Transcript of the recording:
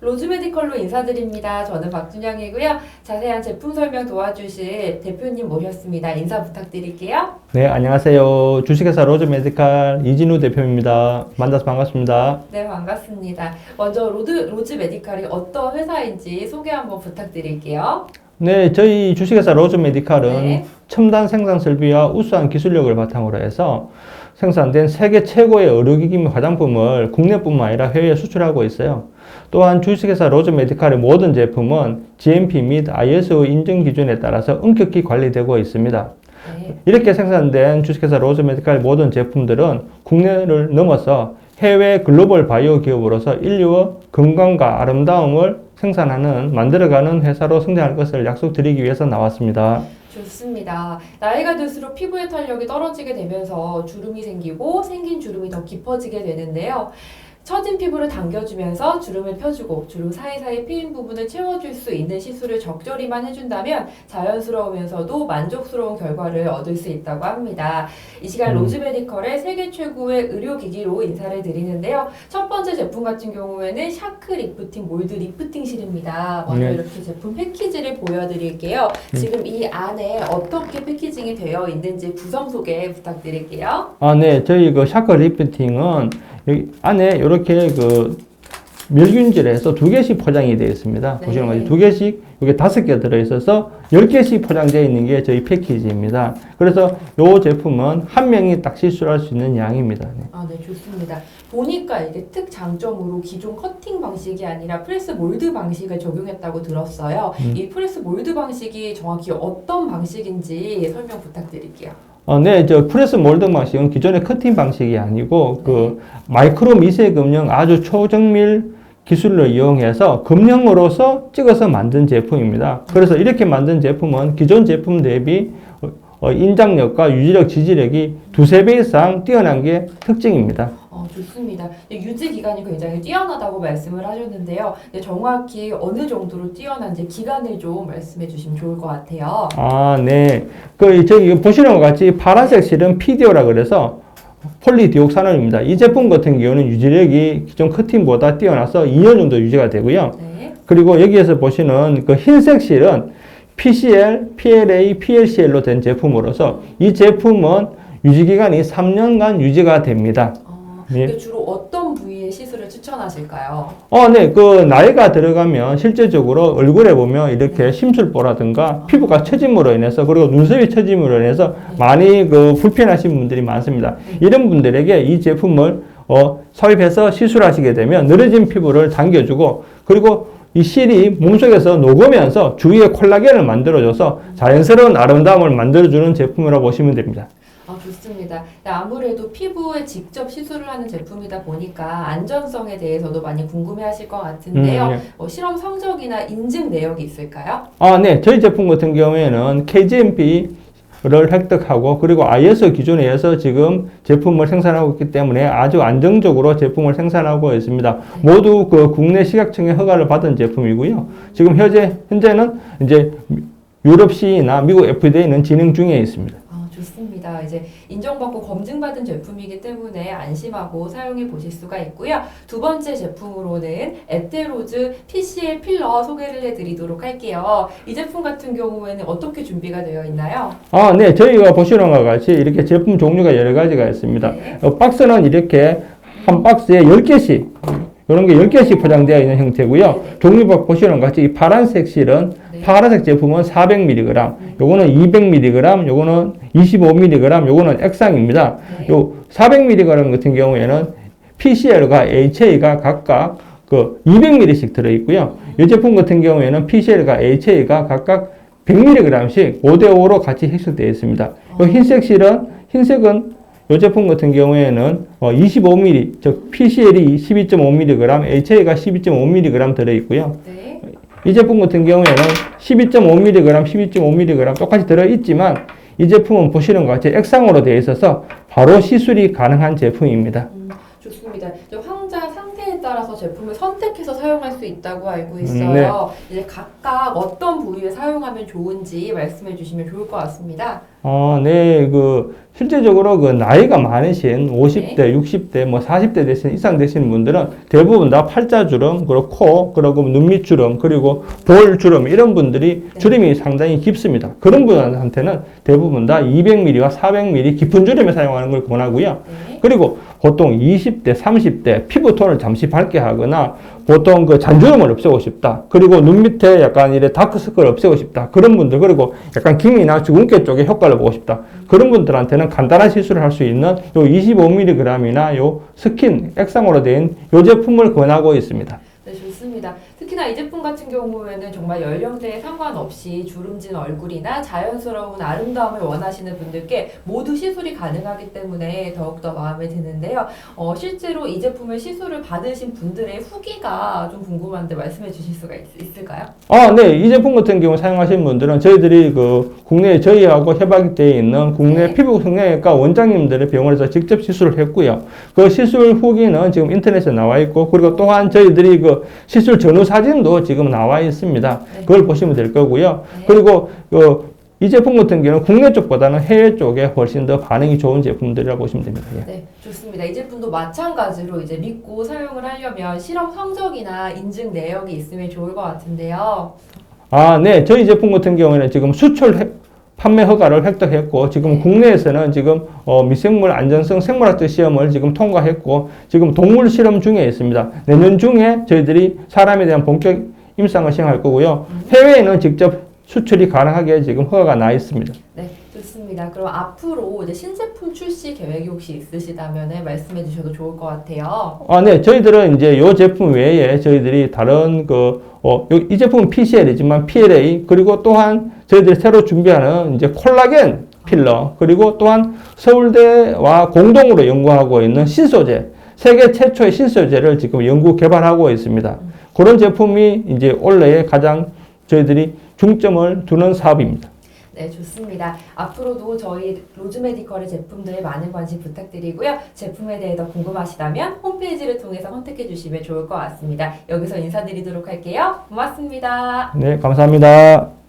로즈메디컬로 인사드립니다. 저는 박준영이고요. 자세한 제품 설명 도와주실 대표님 모셨습니다. 인사 부탁드릴게요. 네, 안녕하세요. 주식회사 로즈메디칼 이진우 대표입니다. 만나서 반갑습니다. 네, 반갑습니다. 먼저 로드, 로즈메디칼이 어떤 회사인지 소개 한번 부탁드릴게요. 네, 저희 주식회사 로즈메디칼은 네. 첨단 생산 설비와 우수한 기술력을 바탕으로 해서 생산된 세계 최고의 의료기기 및 화장품을 국내뿐만 아니라 해외에 수출하고 있어요. 또한 주식회사 로즈메디칼의 모든 제품은 GMP 및 ISO 인증 기준에 따라서 엄격히 관리되고 있습니다. 네. 이렇게 생산된 주식회사 로즈메디칼 모든 제품들은 국내를 넘어서 해외 글로벌 바이오 기업으로서 인류의 건강과 아름다움을 생산하는 만들어가는 회사로 성장할 것을 약속드리기 위해서 나왔습니다. 좋습니다. 나이가 들수록 피부의 탄력이 떨어지게 되면서 주름이 생기고 생긴 주름이 더 깊어지게 되는데요. 처진 피부를 당겨주면서 주름을 펴주고 주름 사이사이 피인 부분을 채워줄 수 있는 시술을 적절히만 해준다면 자연스러우면서도 만족스러운 결과를 얻을 수 있다고 합니다. 이 시간 음. 로즈메디컬의 세계 최고의 의료기기로 인사를 드리는데요. 첫 번째 제품 같은 경우에는 샤크 리프팅 몰드 리프팅실입니다. 먼저 네. 이렇게 제품 패키지를 보여드릴게요. 음. 지금 이 안에 어떻게 패키징이 되어 있는지 구성 소개 부탁드릴게요. 아, 네. 저희 그 샤커 리프팅은 여기 안에 이렇게 그 멸균질에 해서 두 개씩 포장이 되어 있습니다. 네. 보시는 것처럼 두 개씩, 이게 다섯 개 들어있어서 열 개씩 포장되어 있는 게 저희 패키지입니다. 그래서 이 제품은 한 명이 딱 실수할 수 있는 양입니다. 네. 아, 네, 좋습니다. 보니까 이게 특 장점으로 기존 커팅 방식이 아니라 프레스 몰드 방식을 적용했다고 들었어요. 음. 이 프레스 몰드 방식이 정확히 어떤 방식인지 설명 부탁드릴게요. 어, 네, 저 프레스 몰드 방식은 기존의 커팅 방식이 아니고 그 마이크로 미세 금형 아주 초정밀 기술을 이용해서 금형으로서 찍어서 만든 제품입니다. 그래서 이렇게 만든 제품은 기존 제품 대비 어, 어, 인장력과 유지력, 지지력이 두세 배 이상 뛰어난 게 특징입니다. 어, 좋습니다. 네, 유지 기간이 굉장히 뛰어나다고 말씀을 하셨는데요. 네, 정확히 어느 정도로 뛰어난지 기간을 좀 말씀해 주시면 좋을 것 같아요. 아, 네. 그, 저기 보시는 것 같이 파란색 실은 PDO라 그래서 폴리디옥산원입니다. 이 제품 같은 경우는 유지력이 기존 커팅보다 뛰어나서 2년 정도 유지가 되고요. 네. 그리고 여기에서 보시는 그 흰색 실은 PCL, PLA, PLCL로 된 제품으로서 이 제품은 유지기간이 3년간 유지가 됩니다. 어, 예. 근데 주로 어떤 부위의 시술을 추천하실까요? 어, 네. 그, 나이가 들어가면 실제적으로 얼굴에 보면 이렇게 심술보라든가 피부가 처짐으로 인해서 그리고 눈썹이 처짐으로 인해서 많이 그 불편하신 분들이 많습니다. 이런 분들에게 이 제품을 어, 삽입해서 시술하시게 되면 늘어진 피부를 당겨주고 그리고 이 실이 몸속에서 녹으면서 주위에 콜라겐을 만들어줘서 자연스러운 아름다움을 만들어주는 제품이라고 보시면 됩니다. 아, 좋습니다. 네, 아무래도 피부에 직접 시술을 하는 제품이다 보니까 안전성에 대해서도 많이 궁금해 하실 것 같은데요. 음, 예. 뭐 실험 성적이나 인증 내역이 있을까요? 아, 네. 저희 제품 같은 경우에는 KGMP를 획득하고 그리고 ISO 기준에 의해서 지금 제품을 생산하고 있기 때문에 아주 안정적으로 제품을 생산하고 있습니다. 모두 그 국내 식약청의 허가를 받은 제품이고요. 지금 현재 현재는 이제 유럽 CE나 미국 FDA는 진행 중에 있습니다. 아, 좋습니다. 이제 인정받고 검증받은 제품이기 때문에 안심하고 사용해 보실 수가 있고요. 두 번째 제품으로는 에테로즈 PCL 필러 소개를 해드리도록 할게요. 이 제품 같은 경우에는 어떻게 준비가 되어 있나요? 아, 네. 저희가 보시는 것과 같이 이렇게 제품 종류가 여러 가지가 있습니다. 네. 어, 박스는 이렇게 한 박스에 10개씩 이런 게 10개씩 포장되어 있는 형태고요. 네. 종류별 보시는 것 같이 이 파란색 실은 네. 파란색 제품은 400mg, 요거는 200mg, 요거는 25mg, 요거는 액상입니다. 네. 요 400mg 같은 경우에는 PCL과 HA가 각각 그 200ml씩 들어 있고요. 이 제품 같은 경우에는 PCL과 HA가 각각 100mg씩 5대5로 같이 핵수되어 있습니다. 요 흰색 실은 흰색은 이 제품 같은 경우에는 어 25mm, 즉 PCL이 12.5mg, HA가 12.5mg 들어 있고요. 네. 이 제품 같은 경우에는 12.5mg, 12.5mg 똑같이 들어 있지만 이 제품은 보시는 것 같이 액상으로 되어 있어서 바로 시술이 가능한 제품입니다. 음, 좋습니다. 환자 상태에 따라서 제품을 선택해서 사용할 수 있다고 알고 있어요. 음, 네. 이제 각각 어떤 부위에 사용하면 좋은지 말씀해 주시면 좋을 것 같습니다. 어, 네, 그 실제적으로 그 나이가 많으신 50대, 네. 60대, 뭐 40대 되신 이상 되시는 분들은 대부분 다 팔자 주름, 그리고 코, 그리고 눈밑 주름, 그리고 볼 주름 이런 분들이 네. 주름이 상당히 깊습니다. 그런 분한테는 대부분 다 200mm와 400mm 깊은 주름에 사용하는 걸 권하고요. 네. 그리고 보통 20대, 30대 피부톤을 잠시 밝게 하거나 보통 그 잔주름을 없애고 싶다. 그리고 눈 밑에 약간 이래 다크서클을 없애고 싶다. 그런 분들 그리고 약간 기미나 주근깨 쪽에 효과를 보고 싶다. 그런 분들한테는 간단한 시술을 할 수 있는 요 25mg이나 요 스킨 액상으로 된 요 제품을 권하고 있습니다. 네, 좋습니다. 특히나 이 제품 같은 경우에는 정말 연령대에 상관없이 주름진 얼굴이나 자연스러운 아름다움을 원하시는 분들께 모두 시술이 가능하기 때문에 더욱더 마음에 드는데요. 어, 실제로 이 제품을 시술을 받으신 분들의 후기가 좀 궁금한데 말씀해 주실 수가 있, 있을까요? 아, 네. 이 제품 같은 경우 사용하시는 분들은 저희들이 그 국내에 저희하고 협약이 되어 있는 국내 네. 피부 성형외과 원장님들의 병원에서 직접 시술을 했고요. 그 시술 후기는 지금 인터넷에 나와 있고, 그리고 또한 저희들이 그 시술 전후 사 진도 지금 나와 있습니다. 네. 그걸 보시면 될 거고요. 네. 그리고 그 이 제품 같은 경우는 국내 쪽보다는 해외 쪽에 훨씬 더 반응이 좋은 제품들이라고 보시면 됩니다. 예. 네, 좋습니다. 이 제품도 마찬가지로 이제 믿고 사용을 하려면 실험 성적이나 인증 내역이 있으면 좋을 것 같은데요. 아, 네. 저희 제품 같은 경우에는 지금 수출 획- 판매 허가를 획득했고 지금 네. 국내에서는 지금 어, 미생물 안전성 생물학적 시험을 지금 통과했고 지금 동물 실험 중에 있습니다. 내년 중에 저희들이 사람에 대한 본격 임상을 시행할 거고요. 해외에는 직접 수출이 가능하게 지금 허가가 나 있습니다. 네, 좋습니다. 그럼 앞으로 이제 신제품 출시 계획이 혹시 있으시다면 말씀해 주셔도 좋을 것 같아요. 아, 네. 저희들은 이제 이 제품 외에 저희들이 다른 그, 어, 요- 이 제품은 PCL이지만 PLA, 그리고 또한 저희들이 새로 준비하는 이제 콜라겐 필러, 그리고 또한 서울대와 공동으로 연구하고 있는 신소재, 세계 최초의 신소재를 지금 연구 개발하고 있습니다. 그런 제품이 이제 올해에 가장 저희들이 중점을 두는 사업입니다. 네, 좋습니다. 앞으로도 저희 로즈메디컬의 제품들 많은 관심 부탁드리고요. 제품에 대해 더 궁금하시다면 홈페이지를 통해서 컨택해 주시면 좋을 것 같습니다. 여기서 인사드리도록 할게요. 고맙습니다. 네, 감사합니다.